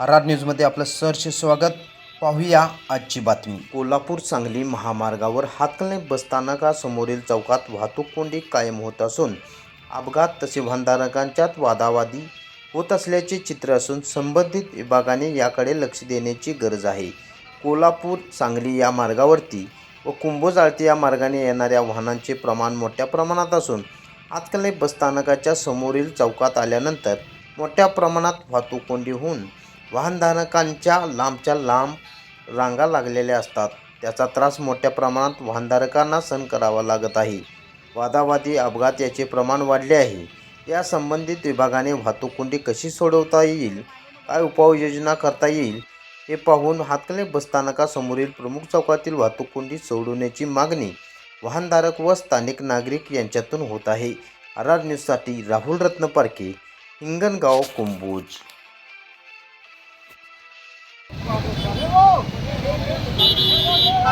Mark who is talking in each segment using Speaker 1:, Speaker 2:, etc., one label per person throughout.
Speaker 1: R न्यूजमध्ये आपलं सहर्ष स्वागत. पाहूया आजची बातमी. कोल्हापूर सांगली महामार्गावर हातकणंगले बसस्थानकासमोरील चौकात वाहतूक कोंडी कायम होत असून अपघात तसे वाहनधारकांच्यात वादावादी होत असल्याचे चित्र असून संबंधित विभागाने याकडे लक्ष देण्याची गरज आहे. कोल्हापूर सांगली या मार्गावरती व कुंभोज आळती या मार्गाने येणाऱ्या वाहनांचे प्रमाण मोठ्या प्रमाणात असून हातकणंगले बसस्थानकाच्या समोरील चौकात आल्यानंतर मोठ्या प्रमाणात वाहतूक कोंडी होऊन वाहनधारकांच्या लांबच्या लांब रांगा लागलेल्या असतात. त्याचा त्रास मोठ्या प्रमाणात वाहनधारकांना सहन करावा लागत आहे. वादावादी अपघात याचे प्रमाण वाढले आहे. या संबंधित विभागाने वाहतूक कोंडी कशी सोडवता येईल? काय उपाययोजना करता येईल? हे पाहून हातकले बसस्थानकासमोरील प्रमुख चौकातील वाहतूक कोंडी सोडवण्याची मागणी वाहनधारक व स्थानिक नागरिक यांच्यातून होत आहे. आर आर न्यूजसाठी राहुल रत्न पारखे हिंगणगाव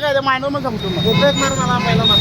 Speaker 2: काय मायनर जमतो मग मोकळ्यात मार मला पहिला मार